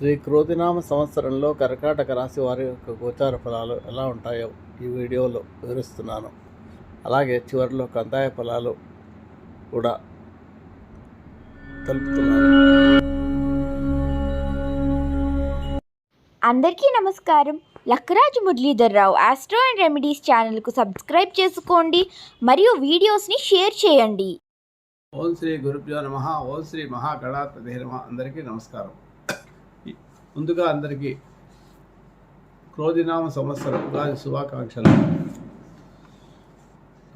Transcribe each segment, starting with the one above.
శ్రీ క్రోధినామ సంవత్సరంలో కర్కాటక రాశి వారి యొక్క గోచార ఫలాలు ఎలా ఉంటాయో ఈ వీడియోలో వివరిస్తున్నాను. అలాగే చివరిలో కందాయ ఫలాలు కూడా తెలుపుతున్నాను. అందరికీ నమస్కారం. Lakkaraju Muralidhar Rao astro and remedies ఛానల్కు సబ్స్క్రైబ్ చేసుకోండి. మరియు వీడియోస్ని షేర్ చేయండి. ఓం శ్రీ గురుభ్యో నమ. ఓం శ్రీ మహాగణాధిపతి నమ. అందరికీ నమస్కారం. ముందుగా అందరికీ క్రోధినామ సంవత్సరం ఉగాది శుభాకాంక్షలు.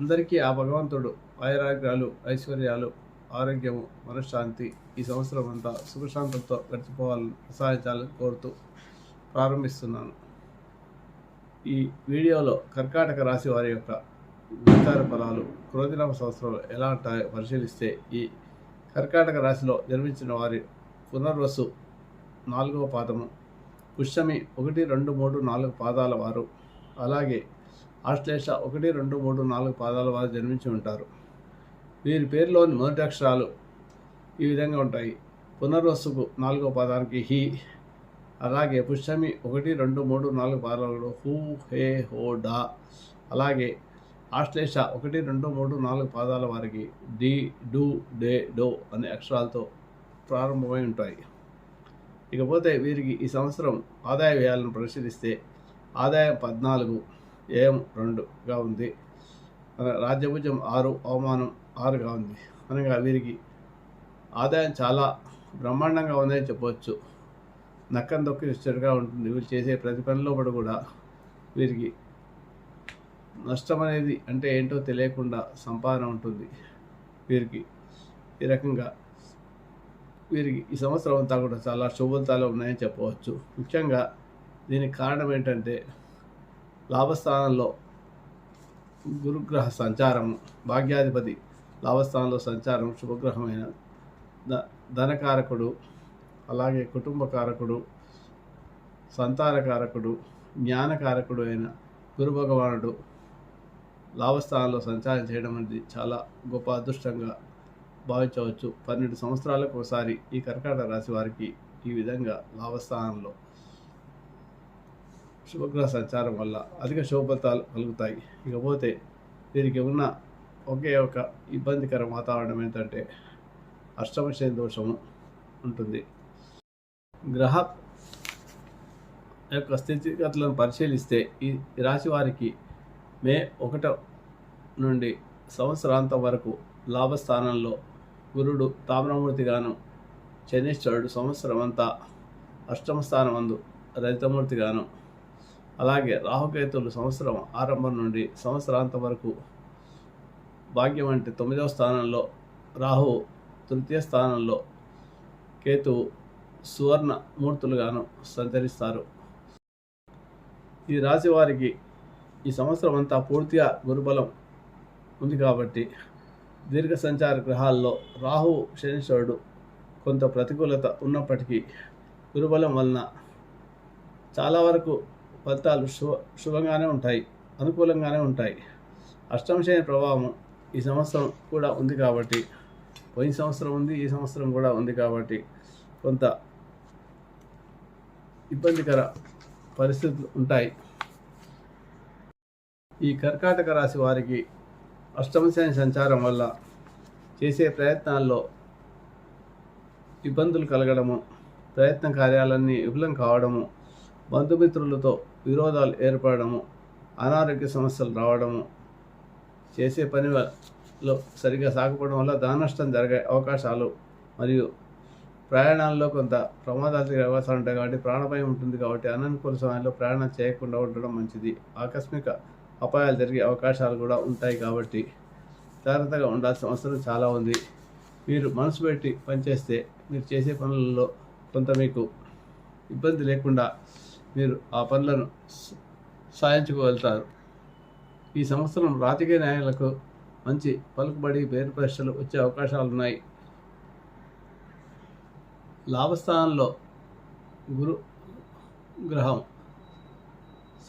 అందరికీ ఆ భగవంతుడు వైరాగ్యాలు ఐశ్వర్యాలు ఆరోగ్యము మనశ్శాంతి ఈ సంవత్సరం అంతా సుఖశాంతంతో గడిచిపోవాలని ప్రసాదించాలని కోరుతూ ప్రారంభిస్తున్నాను. ఈ వీడియోలో కర్కాటక రాశి వారి యొక్క విచార ఫలాలు క్రోధినామ సంవత్సరంలో ఎలా ఉంటాయో పరిశీలిస్తే ఈ కర్కాటక రాశిలో జన్మించిన వారి పునర్వసు నాలుగవ పాదము. పుష్యమి ఒకటి రెండు మూడు నాలుగు పాదాల వారు. అలాగే ఆశ్లేష ఒకటి రెండు మూడు నాలుగు పాదాల వారు జన్మించి ఉంటారు. వీరి పేరులోని మొదటి అక్షరాలు ఈ విధంగా ఉంటాయి. పునర్వసుకు నాలుగవ పాదానికి హి. అలాగే పుష్యమి ఒకటి రెండు మూడు నాలుగు పాదాలు హూ హే హో డా. అలాగే ఆశ్లేష ఒకటి రెండు మూడు నాలుగు పాదాల వారికి డి డు డే డో అనే అక్షరాలతో ప్రారంభమై ఉంటాయి. ఇకపోతే వీరికి ఈ సంవత్సరం ఆదాయ వ్యయాలను పరిశీలిస్తే ఆదాయం పద్నాలుగు ఏం రెండుగా ఉంది. రాజ్యభుజం ఆరు అవమానం ఆరుగా ఉంది. అనగా వీరికి ఆదాయం చాలా బ్రహ్మాండంగా ఉందని చెప్పవచ్చు. నక్కం దొక్కినట్టుగా ఉంటుంది. వీరు చేసే ప్రతి పనిలో కూడా వీరికి నష్టం అనేది అంటే ఏంటో తెలియకుండా సంపాదన ఉంటుంది. వీరికి ఈ రకంగా వీరికి ఈ సంవత్సరం అంతా కూడా చాలా శుభతాలు ఉన్నాయని చెప్పవచ్చు. ముఖ్యంగా దీనికి కారణం ఏంటంటే లాభస్థానంలో గురుగ్రహ సంచారం భాగ్యాధిపతి లాభస్థానంలో సంచారం శుభగ్రహమైన ద ధనకారకుడు అలాగే కుటుంబకారకుడు సంతానకారకుడు జ్ఞానకారకుడు అయిన గురు భగవానుడు లాభస్థానంలో సంచారం చేయడం అనేది చాలా గొప్ప అదృష్టంగా భావించవచ్చు. పన్నెండు సంవత్సరాలకు ఒకసారి ఈ కర్కాటక రాశి వారికి ఈ విధంగా లాభస్థానంలో శుభగ్రహ సంచారం వల్ల అధిక శుభఫలితాలు కలుగుతాయి. ఇకపోతే వీరికి ఉన్న ఒకే ఒక ఇబ్బందికర వాతావరణం ఏంటంటే అష్టమ శని దోషము ఉంటుంది. గ్రహ యొక్క స్థితిగతులను పరిశీలిస్తే ఈ రాశి వారికి మే ఒకటి నుండి సంవత్సరాంతం వరకు లాభస్థానంలో గురుడు తామ్రమూర్తిగాను శనీశ్వరుడు సంవత్సరం అంతా అష్టమ స్థానమందు రజితమూర్తిగాను అలాగే రాహుకేతులు సంవత్సరం ఆరంభం నుండి సంవత్సరాంతం వరకు భాగ్యం అంటే తొమ్మిదవ స్థానంలో రాహు తృతీయ స్థానంలో కేతువు సువర్ణ మూర్తులుగాను సంచరిస్తారు. ఈ రాశి వారికి ఈ సంవత్సరం అంతా పూర్తిగా గురుబలం ఉంది కాబట్టి దీర్ఘ సంచార గ్రహాల్లో రాహు శనిశ్వరుడు కొంత ప్రతికూలత ఉన్నప్పటికీ గురుబలం వలన చాలా వరకు ఫలితాలు శుభ శుభంగానే ఉంటాయి అనుకూలంగానే ఉంటాయి. అష్టమశని ప్రభావం ఈ సంవత్సరం కూడా ఉంది కాబట్టి పోయిన సంవత్సరం ఉంది ఈ సంవత్సరం కూడా ఉంది కాబట్టి కొంత ఇబ్బందికర పరిస్థితులు ఉంటాయి. ఈ కర్కాటక రాశి వారికి అష్టమశని సంచారం వల్ల చేసే ప్రయత్నాల్లో ఇబ్బందులు కలగడము ప్రయత్న కార్యాలన్నీ విఫలం కావడము బంధుమిత్రులతో విరోధాలు ఏర్పడము అనారోగ్య సమస్యలు రావడము చేసే పనిలో సరిగా సాగపోవడం వల్ల దానష్టం జరిగే అవకాశాలు మరియు ప్రయాణాల్లో కొంత ప్రమాదాలు తిరిగే అవకాశాలు ఉంటాయి కాబట్టి ప్రాణభయం ఉంటుంది కాబట్టి అననుకూల సమయంలో ప్రయాణం చేయకుండా ఉండడం మంచిది. ఆకస్మిక అపాయాలు జరిగే అవకాశాలు కూడా ఉంటాయి కాబట్టి జాగ్రత్తగా ఉండాల్సిన అవసరం చాలా ఉంది. మీరు మనసు పెట్టి పనిచేస్తే మీరు చేసే పనులలో కొంత మీకు ఇబ్బంది లేకుండా మీరు ఆ పనులను సాధించుకోగలుగుతారు. ఈ సంవత్సరం రాజకీయ న్యాయాలకు మంచి పలుకుబడి పేరు ప్రశ్నలు వచ్చే అవకాశాలు ఉన్నాయి. లాభస్థానంలో గురు గ్రహం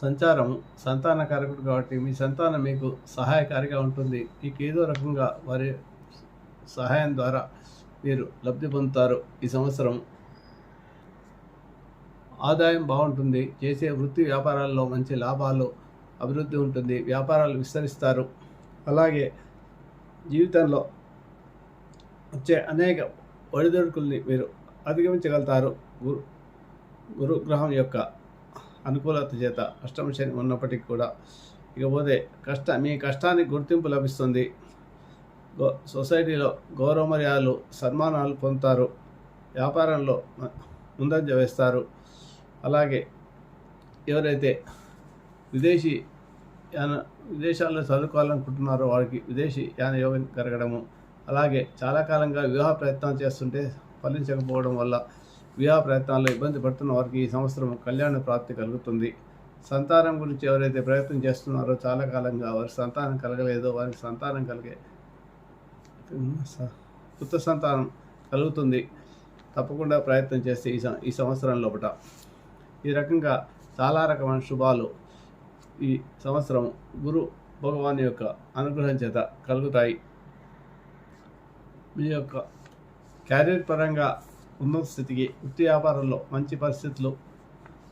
సంచారం సంతానకారకుడు కాబట్టి మీ సంతానం మీకు సహాయకారిగా ఉంటుంది. మీకు ఏదో రకంగా వారి సహాయం ద్వారా మీరు లబ్ధి పొందుతారు. ఈ సంవత్సరం ఆదాయం బాగుంటుంది. చేసే వృత్తి వ్యాపారాల్లో మంచి లాభాలు అభివృద్ధి ఉంటుంది. వ్యాపారాలు విస్తరిస్తారు. అలాగే జీవితంలో వచ్చే అనేక ఒడిదొడుకుల్ని మీరు అధిగమించగలుగుతారు. గురు గురుగ్రహం యొక్క అనుకూలత చేత అష్టమ శని ఉన్నప్పటికీ కూడా ఇకపోతే కష్ట మీ కష్టానికి గుర్తింపు లభిస్తుంది. గో సొసైటీలో గౌరవ మర్యాదలు సన్మానాలు పొందుతారు. వ్యాపారంలో ముందంజ వేస్తారు. అలాగే ఎవరైతే విదేశీ యాన విదేశాల్లో చదువుకోవాలనుకుంటున్నారో వారికి విదేశీ యాన యోగం కలగడము అలాగే చాలా కాలంగా వివాహ ప్రయత్నం చేస్తుంటే ఫలించకపోవడం వల్ల వివాహ ప్రయత్నాల్లో ఇబ్బంది పడుతున్న వారికి ఈ సంవత్సరం కళ్యాణ ప్రాప్తి కలుగుతుంది. సంతానం గురించి ఎవరైతే ప్రయత్నం చేస్తున్నారో చాలా కాలంగా వారి సంతానం కలగలేదో వారికి సంతానం కలిగే స- కొత్త సంతానం కలుగుతుంది. తప్పకుండా ప్రయత్నం చేస్తే ఈ ఈ సంవత్సరం లోపల ఈ రకంగా చాలా రకమైన శుభాలు ఈ సంవత్సరం గురు భగవాన్ యొక్క అనుగ్రహం చేత కలుగుతాయి. మీ యొక్క క్యారియర్ పరంగా ఉన్నత స్థితికి వృత్తి వ్యాపారంలో మంచి పరిస్థితులు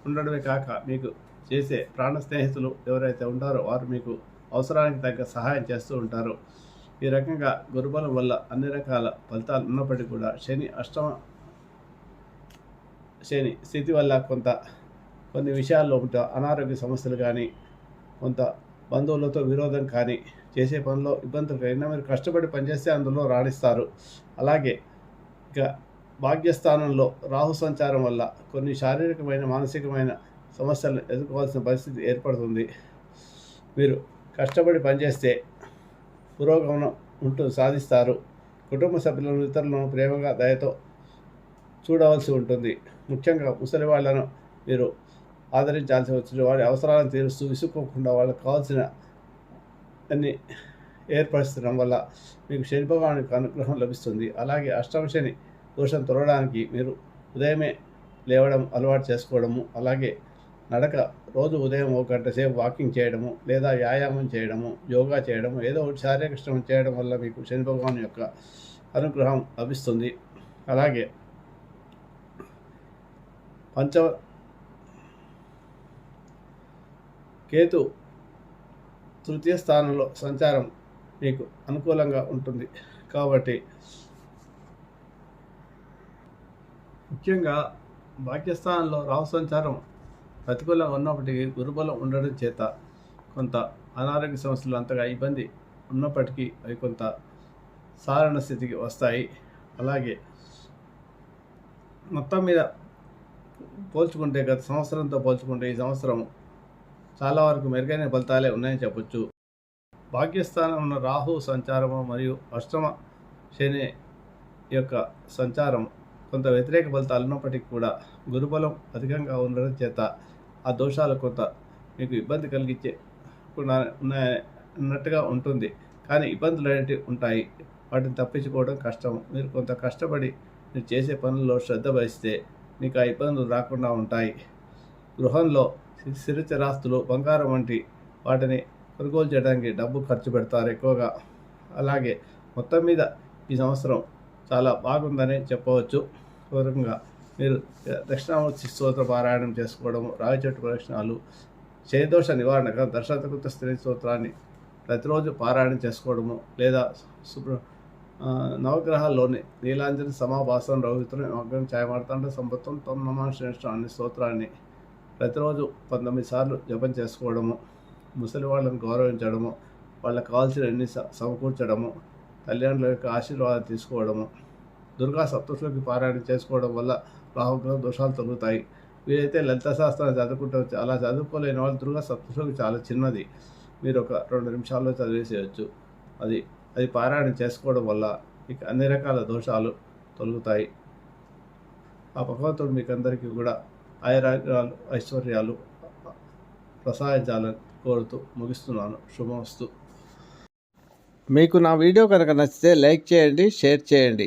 ఉండడమే కాక మీకు చేసే ప్రాణ స్నేహితులు ఎవరైతే ఉంటారో వారు మీకు అవసరానికి తగ్గ సహాయం చేస్తూ ఉంటారు. ఈ రకంగా గురుబలం వల్ల అన్ని రకాల ఫలితాలు ఉన్నప్పటికీ కూడా శని అష్టమ శని స్థితి వల్ల కొంత కొన్ని విషయాల్లో కొంత అనారోగ్య సమస్యలు కానీ కొంత బంధువులతో విరోధం కానీ చేసే పనిలో ఇబ్బందులు కలిగినా మీరు కష్టపడి పనిచేస్తే అందులో రాణిస్తారు. అలాగే ఇక భాగ్యస్థానంలో రాహు సంచారం వల్ల కొన్ని శారీరకమైన మానసికమైన సమస్యలను ఎదుర్కోవాల్సిన పరిస్థితి ఏర్పడుతుంది. మీరు కష్టపడి పనిచేస్తే పురోగమనం ఉంటూ సాధిస్తారు. కుటుంబ సభ్యులను ఇతరులను ప్రేమగా దయతో చూడవలసి ఉంటుంది. ముఖ్యంగా ముసలి వాళ్ళను మీరు ఆదరించాల్సి వచ్చిన వారి అవసరాలను తీరుస్తూ విసుక్కోకుండా వాళ్ళకి కావాల్సిన అన్ని ఏర్పరచడం వల్ల మీకు శని అనుగ్రహం లభిస్తుంది. అలాగే అష్టమ శని దోషం తొలగడానికి మీరు ఉదయమే లేవడం అలవాటు చేసుకోవడము అలాగే నడక రోజు ఉదయం ఒక గంట సేపు వాకింగ్ చేయడము లేదా వ్యాయామం చేయడము యోగా చేయడము ఏదో ఒకటి శారీరక శ్రమ చేయడం వల్ల మీకు శని భగవాన్ యొక్క అనుగ్రహం లభిస్తుంది. అలాగే పంచ కేతు తృతీయ స్థానంలో సంచారం మీకు అనుకూలంగా ఉంటుంది. కాబట్టి ముఖ్యంగా భాగ్యస్థానంలో రాహు సంచారం ప్రతికూలంగా ఉన్నప్పటికీ గురుబలం ఉండడం చేత కొంత అనారోగ్య సమస్యలు అంతగా ఇబ్బంది ఉన్నప్పటికీ అవి కొంత సాధారణ స్థితికి వస్తాయి. అలాగే మొత్తం మీద పోల్చుకుంటే గత సంవత్సరంతో పోల్చుకుంటే ఈ సంవత్సరం చాలా వరకు మెరుగైన ఫలితాలే ఉన్నాయని చెప్పొచ్చు. భాగ్యస్థానం ఉన్న రాహు సంచారము మరియు అష్టమ శని యొక్క సంచారం కొంత వ్యతిరేక ఫలితాలు ఉన్నప్పటికీ కూడా గురుబలం అధికంగా ఉండడం చేత ఆ దోషాలు కొంత మీకు ఇబ్బంది కలిగించే ఉన్నట్టుగా ఉంటుంది. కానీ ఇబ్బందులు అనేవి ఉంటాయి. వాటిని తప్పించుకోవడం కష్టం. మీరు కొంత కష్టపడి మీరు చేసే పనుల్లో శ్రద్ధ వహిస్తే మీకు ఆ ఇబ్బందులు రాకుండా ఉంటాయి. గృహంలో స్థిరచరాస్తులు బంగారం వంటి వాటిని కొనుగోలు చేయడానికి డబ్బు ఖర్చు పెడతారు ఎక్కువగా. అలాగే మొత్తం మీద ఈ సంవత్సరం చాలా బాగుందని చెప్పవచ్చు. పూర్వకంగా మీరు దక్షిణామూర్తి స్తోత్ర పారాయణం చేసుకోవడము రావి చెట్టు ప్రదక్షిణాలు చేదోష నివారణగా దర్శనకృత స్త్రీ స్తోత్రాన్ని ప్రతిరోజు పారాయణం చేసుకోవడము లేదా శుభ్ర నవగ్రహాల్లోని నీలాంజన సమాభాసం రౌహితులు నవగ్రహం ఛాయమార్తాండ సంపత్తం తొమ్ నమాశ్రేష్ఠం అనే స్తోత్రాన్ని ప్రతిరోజు పంతొమ్మిది సార్లు జపం చేసుకోవడము ముసలి వాళ్ళని గౌరవించడము వాళ్ళకి కావాల్సిన ఎన్ని సమకూర్చడము తల్లిదండ్రుల యొక్క ఆశీర్వాదం తీసుకోవడము దుర్గా సప్తశ్లోకి పారాయణ చేసుకోవడం వల్ల రాహుగ్రహ దోషాలు తొలుగుతాయి. వీరైతే లలిత శాస్త్రాన్ని చదువుకుంటే అలా చదువుకోలేని వాళ్ళు దుర్గా సప్తశ్లోకి చాలా చిన్నది. మీరు ఒక రెండు నిమిషాల్లో చదివేసేయచ్చు. అది అది పారాయణ చేసుకోవడం వల్ల ఇక అన్ని రకాల దోషాలు తొలుగుతాయి. ఆ భగవంతుడు మీకు అందరికీ కూడా ఐరాగ్యాలు ఐశ్వర్యాలు ప్రసాదించాలని కోరుతూ ముగిస్తున్నాను. శుభమస్తు. మీకు నా వీడియో కనుక నచ్చితే లైక్ చేయండి షేర్ చేయండి.